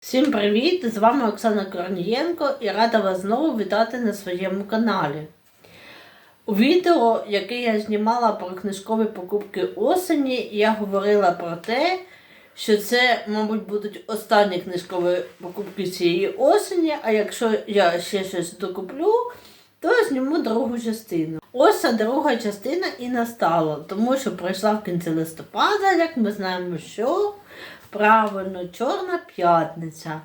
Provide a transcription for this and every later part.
Всім привіт! З вами Оксана Корнієнко і рада вас знову вітати на своєму каналі. У відео, яке я знімала про книжкові покупки осені, я говорила про те, що це, мабуть, будуть останні книжкові покупки цієї осені, а якщо я ще щось докуплю, то зніму другу частину. Ось друга частина і настала, тому що пройшла в кінці листопада, як ми знаємо, що правильно, Чорна п'ятниця.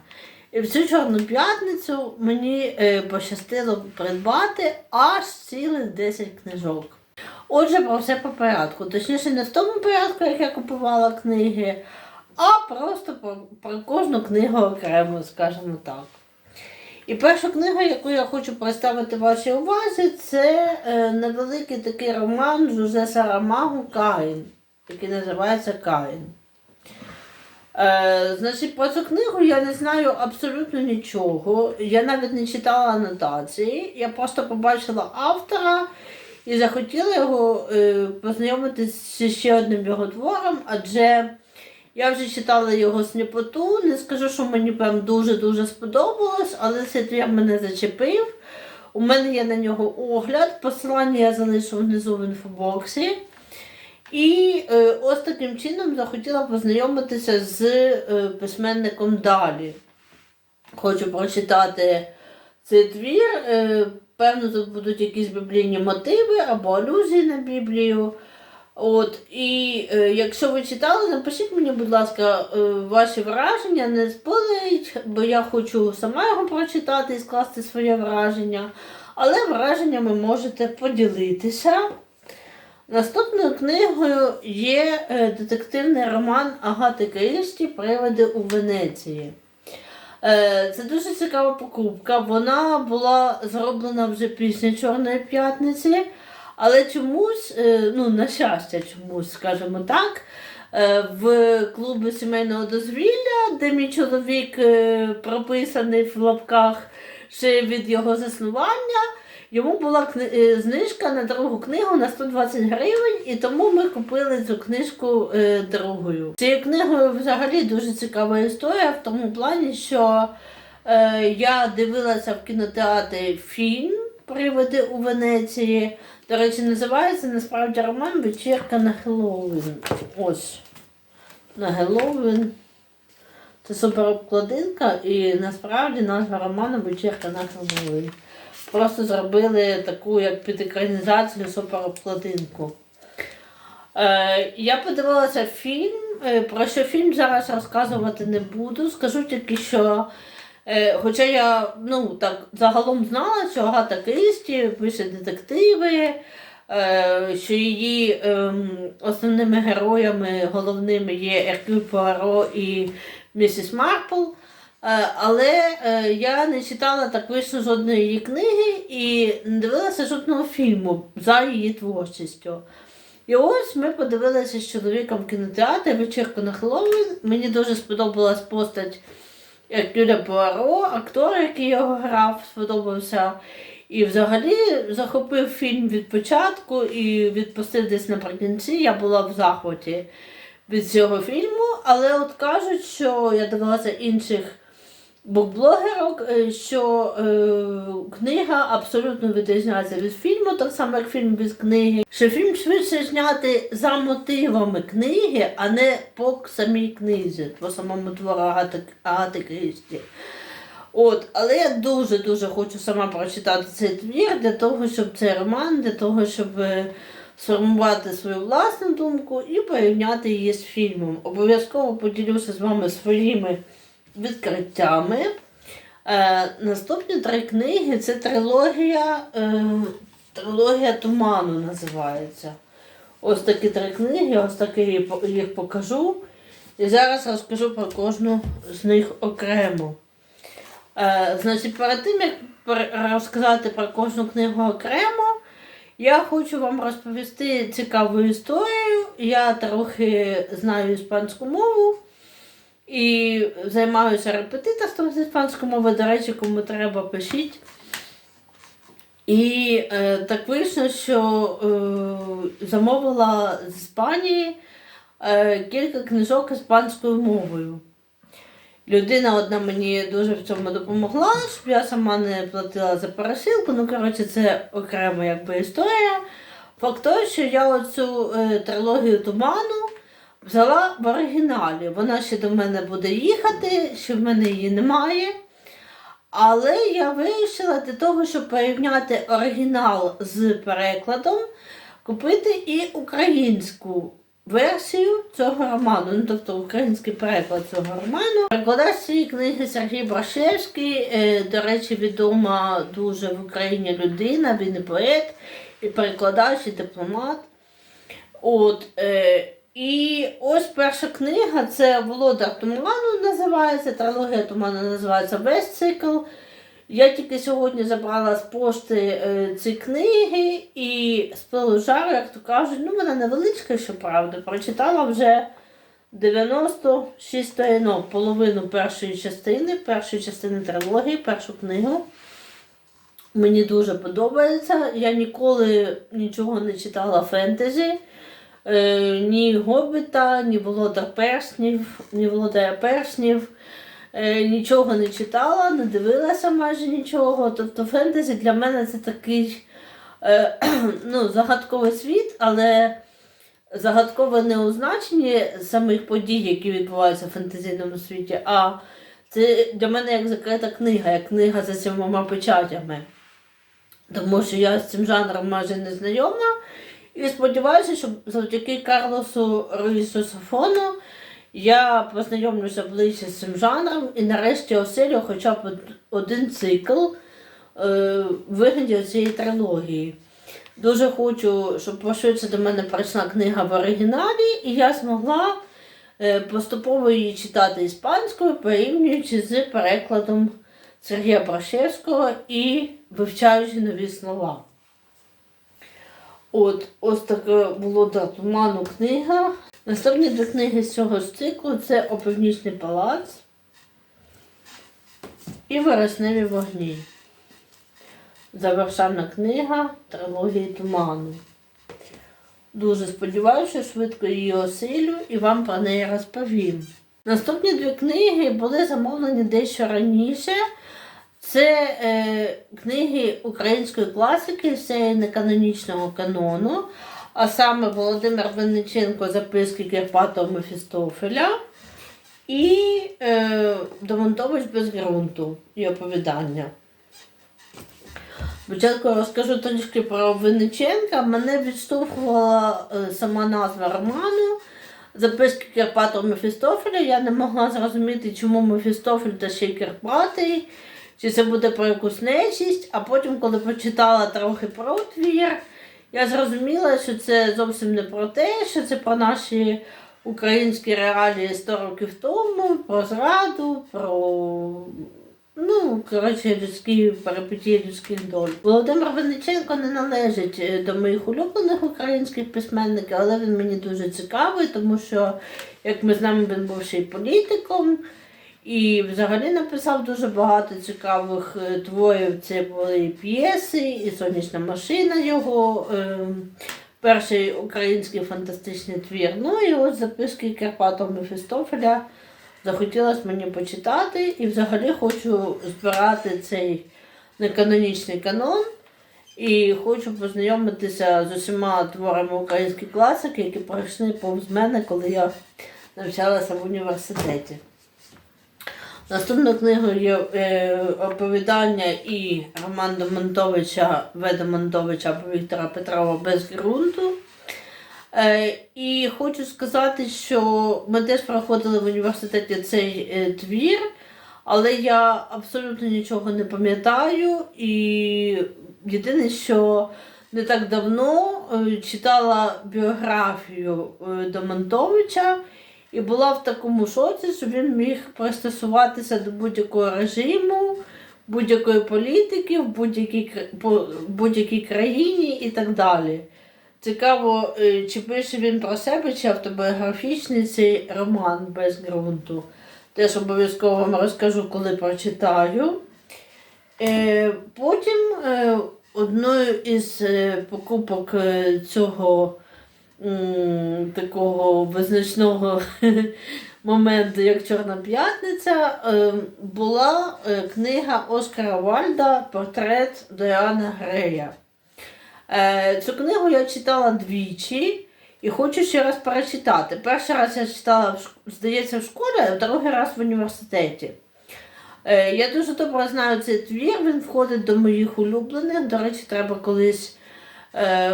І в цю Чорну п'ятницю мені е, пощастило придбати аж цілих 10 книжок. Отже, про все по порядку. Точніше, не в тому порядку, як я купувала книги, а просто про, про кожну книгу окремо, скажімо так. І перша книга, яку я хочу представити вашій увазі, це е, невеликий такий роман Жузе Сарамагу Каїн, який називається Каїн. Е, значить, про цю книгу я не знаю абсолютно нічого. Я навіть не читала анотації. Я просто побачила автора і захотіла його е, познайомитися зі ще одним його твором, адже я вже читала його сніпоту. Не скажу, що мені прям дуже-дуже сподобалось, але цей твір мене зачепив. У мене є на нього огляд. Посилання я залишу внизу в інфобоксі. І е, ось таким чином захотіла познайомитися з е, письменником далі. Хочу прочитати цей твір. Е, певно, тут будуть якісь біблійні мотиви або алюзії на Біблію. От, І е, якщо ви читали, напишіть мені, будь ласка, е, ваші враження, не спойлеріть, бо я хочу сама його прочитати і скласти своє враження. Але враженнями можете поділитися. Наступною книгою є е, детективний роман Агати Крісті Приводи у Венеції. Е, Це дуже цікава покупка. Вона була зроблена вже після Чорної п'ятниці, але чомусь, е, ну, на щастя, чомусь, скажімо так, в клубі сімейного дозвілля, де мій чоловік прописаний в лапках ще від його заснування. Йому була е, знижка на другу книгу на 120 гривень, і тому ми купили цю книжку е, другою. Цією книгою взагалі дуже цікава історія в тому плані, що е, я дивилася в кінотеатрі фільм Приводи у Венеції. До речі, називається насправді роман Вечірка на Хеллоуін. Ось. На Хеллоуін. Це суперобкладинка, і насправді назва роману Вечірка на Хеллоуін. Просто зробили таку, як під екранізацію суперобкладинку. Е, я подивилася фільм. Е, про що фільм зараз розказувати не буду. Скажу тільки, що е, хоча я ну, так, загалом знала, що Агата Крісті пише детективи, е, що її ем, основними героями головними є Еркюль Пуаро і Місіс Марпл. Е, Але е, я не читала так вийшло жодної книги і не дивилася жодного фільму за її творчістю. І ось ми подивилися з чоловіком в кінотеатрі вечірку на Хеллоуін. Мені дуже сподобалась постать Юля Пуаро, актор, який його грав, сподобався. І взагалі захопив фільм від початку і відпустив десь наприкінці. Я була в захваті від цього фільму, але от кажуть, що я дивилася інших букблогерок, е, що е, книга абсолютно відрізняється від фільму, так само як фільм від книги. Що фільм швидше знятий за мотивами книги, а не по самій книзі, по самому твору Агати, Агати Крісті. От, але я дуже-дуже хочу сама прочитати цей твір для того, щоб цей роман, для того, щоб е, сформувати свою власну думку і порівняти її з фільмом. Обов'язково поділюся з вами своїми відкриттями. Е, наступні три книги це трилогія, е, трилогія Туману називається. Ось такі три книги, ось такі їх- їх покажу. І зараз розкажу про кожну з них окремо. Е, значить, перед тим, як розказати про кожну книгу окремо, я хочу вам розповісти цікаву історію. Я трохи знаю іспанську мову і займаюся репетиторством з іспанської мови. До речі, кому треба, пишіть. І е, так вийшло, що е, замовила з Іспанії е, кілька книжок іспанською мовою. Людина одна мені дуже в цьому допомогла, щоб я сама не платила за пересилку. Ну, коротше, це окрема якби історія. Факт той, що я оцю е, трилогію туману взяла в оригіналі. Вона ще до мене буде їхати, ще в мене її немає. Але я вирішила для того, щоб порівняти оригінал з перекладом, купити і українську версію цього роману, ну тобто український переклад цього роману. Перекладач цієї книги Сергій Брашевський, е, до речі, відома дуже в Україні людина, він і поет, і перекладач, і дипломат. От, е, і ось перша книга це Володар Туману називається, трилогія Туману називається весь цикл. Я тільки сьогодні забрала з пошти е, ці книги і з пилу жару, як то кажуть, ну вона невеличка, щоправда, прочитала вже 96 сторінок, половину першої частини, першої частини трилогії, першу книгу. Мені дуже подобається. Я ніколи нічого не читала фентезі. Е, ні Гобіта, ні Володар Перснів, ні Володаря Перснів. Е, нічого не читала, не дивилася майже нічого. Тобто фентезі для мене це такий е, ну, загадковий світ, але загадкове не у значенні самих подій, які відбуваються в фентезійному світі, а це для мене як закрита книга, як книга за сімома печатями. Тому що я з цим жанром майже не знайома. І сподіваюся, що завдяки Карлосу Руїсу Сафону я познайомлюся ближче з цим жанром і нарешті оселю хоча б один цикл е, вигляді цієї трилогії. Дуже хочу, щоб пошвидше до мене прийшла книга в оригіналі, і я змогла е, поступово її читати іспанською, порівнюючи з перекладом Сергія Брашевського і вивчаючи нові слова. От, ось таке було до туману книга. Наступні дві книги з цього циклу це Опівнічний палац і Вересневі вогні. Завершальна книга трилогії туману. Дуже сподіваюся, швидко її осилю і вам про неї розповім. Наступні дві книги були замовлені дещо раніше. Це е, книги української класики серії неканонічного канону, а саме Володимир Винниченко записки Кирпатого Мефістофеля і е, Домонтович без ґрунту і оповідання. Спочатку розкажу трішки про Винниченка. Мене відштовхувала е, сама назва роману. Записки Карпатого Мефістофеля. Я не могла зрозуміти, чому Мефістофель та ще й Карпатий, чи це буде про якусь нечість. А потім, коли почитала трохи про твір, я зрозуміла, що це зовсім не про те, що це про наші українські реалії 100 років тому, про зраду, про Ну, коротше, людські перипетії людських доль. Володимир Винниченко не належить е, до моїх улюблених українських письменників, але він мені дуже цікавий, тому що, як ми знаємо, він був ще й політиком і взагалі написав дуже багато цікавих е, творів. Це були п'єси, і сонячна машина його. е, Перший український фантастичний твір. Ну і ось записки Карпатого Мефістофеля захотілося мені почитати і взагалі хочу збирати цей неканонічний канон. І хочу познайомитися з усіма творами українських класики, які пройшли повз мене, коли я навчалася в університеті. Наступною книгою є е, оповідання і Роман Домонтовича, В. Домонтовича або Віктора Петрова без ґрунту. Е, і хочу сказати, що ми теж проходили в університеті цей е, твір, але я абсолютно нічого не пам'ятаю. І єдине, що не так давно е, читала біографію е, Домонтовича і була в такому шоці, що він міг пристосуватися до будь-якого режиму, будь-якої політики, в будь-якій будь-якій країні і так далі. Цікаво, е, чи пише він про себе, чи автобіографічний цей роман без ґрунту. Теж обов'язково вам розкажу, коли прочитаю. Е, Потім е, одною із покупок цього такого визначного моменти, як Чорна П'ятниця, е, була е, книга Оскара Вальда Портрет Діана Грея. Е, Цю книгу я читала двічі і хочу ще раз перечитати. Перший раз я читала, здається, в школі, а другий раз в університеті. Я дуже добре знаю цей твір, він входить до моїх улюблених. До речі, треба колись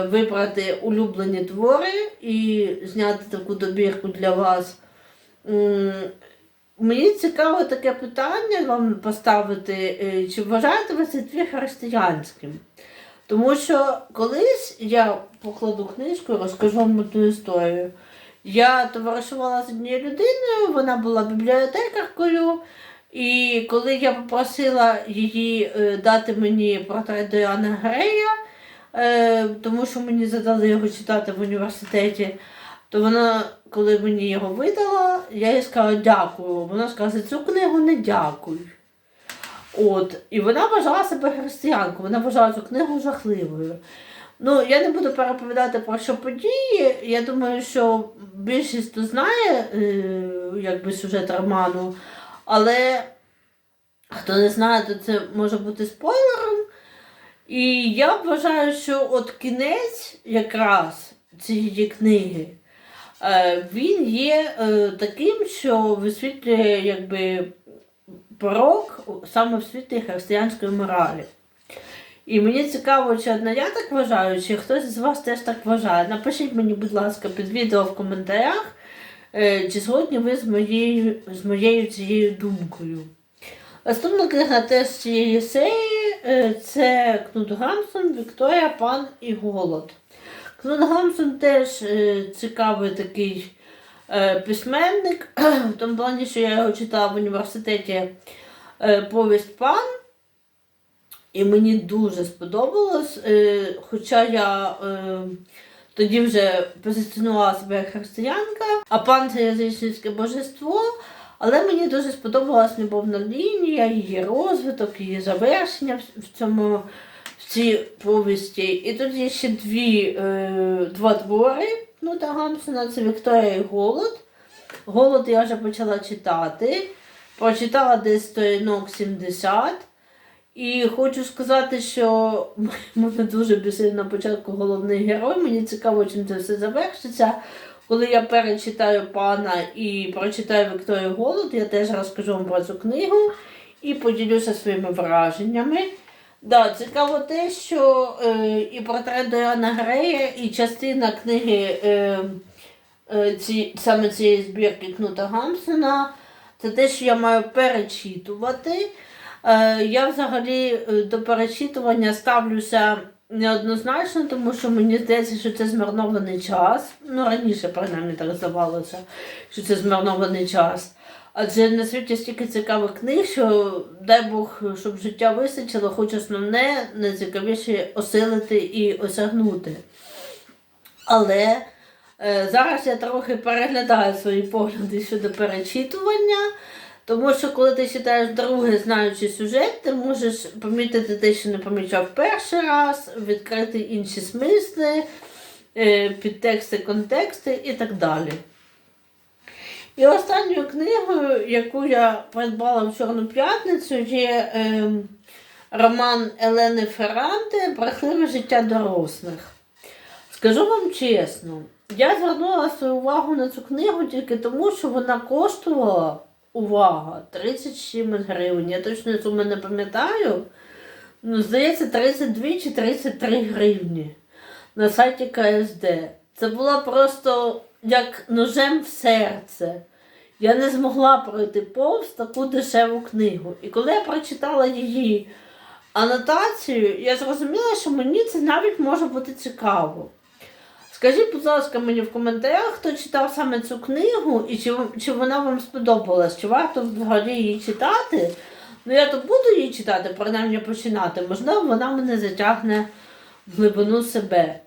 вибрати улюблені твори і зняти таку добірку для вас. Мені цікаво таке питання вам поставити, е, чи вважаєте ви цей твір християнським? Тому що колись я покладу книжку і розкажу вам одну історію. Я товаришувала з однією людиною, вона була бібліотекаркою, і коли я попросила її е, дати мені портрет Діана Грея, е, тому що мені задали його читати в університеті, то вона, коли мені його видала, я їй сказала дякую. Вона сказала, за цю книгу не дякую. От, і вона вважала себе християнкою, вона вважала цю книгу жахливою. Ну, я не буду переповідати про що події. Я думаю, що більшість хто знає е, якби сюжет роману, але хто не знає, то це може бути спойлером. І я вважаю, що от кінець якраз цієї книги, е, він є е, таким, що висвітлює якби порок саме в світлі християнської моралі. І мені цікаво, чи одна я так вважаю, чи хтось з вас теж так вважає. Напишіть мені, будь ласка, під відео в коментарях, е, чи згодні ви з моєю, з моєю цією думкою. Наступна книга теж з цієї серії е, це Кнут Гамсон, Вікторія, Пан і Голод. Кнут Гамсон теж е, цікавий такий е, письменник, в тому плані, що я його читала в університеті повість пан. І мені дуже сподобалось. Хоча я тоді вже позиціонувала себе як християнка, а пан це язичницьке божество. Але мені дуже сподобалась любовна лінія, її розвиток, її завершення в- цьому в цій повісті. І тут є ще дві, е, два твори Кнута Гамсона, це Вікторія і Голод. Голод я вже почала читати. Прочитала десь сторінок 70. І хочу сказати, що мене дуже бісив на початку головний герой. Мені цікаво, чим це все завершиться. Коли я перечитаю пана і прочитаю Вікторію Голод, я теж розкажу вам про цю книгу і поділюся своїми враженнями. Да, цікаво те, що е, і портрет Діана Грея, і частина книги е, е, ці, саме цієї збірки Кнута Гамсона, це те, що я маю перечитувати. Е, я взагалі е, до перечитування ставлюся неоднозначно, тому що мені здається, що це змарнований час. Ну, раніше, принаймні, так здавалося, що це змарнований час. Адже на світі стільки цікавих книг, що дай Бог, щоб життя вистачило, хоч основне, найцікавіше осилити і осягнути. Але е, зараз я трохи переглядаю свої погляди щодо перечитування. Тому що коли ти читаєш друге, знаючи сюжет, ти можеш помітити те, що не помічав перший раз, відкрити інші смисли, е, підтексти, контексти і так далі. І останньою книгою, яку я придбала в Чорну п'ятницю, є е, роман Елени Ферранте Брехливе життя дорослих. Скажу вам чесно, я звернула свою увагу на цю книгу тільки тому, що вона коштувала увага 37 гривень. Я точно суму не пам'ятаю. Ну, здається, 32 чи 33 гривні на сайті КСД. Це було просто як ножем в серце. Я не змогла пройти повз таку дешеву книгу. І коли я прочитала її анотацію, я зрозуміла, що мені це навіть може бути цікаво. Скажіть, будь ласка, мені в коментарях, хто читав саме цю книгу і чи, чи вона вам сподобалась, чи варто взагалі її читати. Ну, я то буду її читати, принаймні починати. Можливо, вона мене затягне в глибину себе.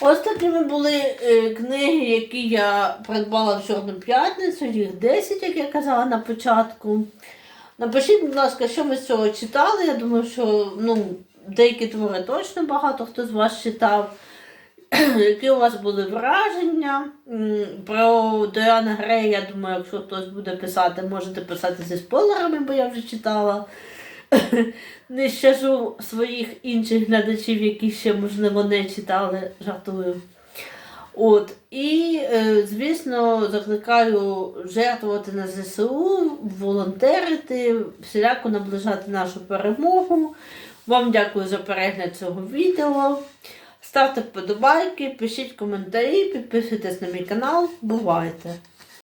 Ось такими були е, книги, які я придбала в Чорну п'ятницю, їх 10, як я казала на початку. Напишіть, будь ласка, що ми з цього читали. Я думаю, що ну, деякі твори точно багато хто з вас читав. які у вас були враження. Про Доріана Грея, я думаю, якщо хтось буде писати, можете писати зі спойлерами, бо я вже читала. Не щажу своїх інших глядачів, які ще, можливо, не читали, жартую. От. І, е, звісно, закликаю жертвувати на ЗСУ, волонтерити, всіляко наближати нашу перемогу. Вам дякую за перегляд цього відео. Ставте вподобайки, пишіть коментарі, підписуйтесь на мій канал. Бувайте!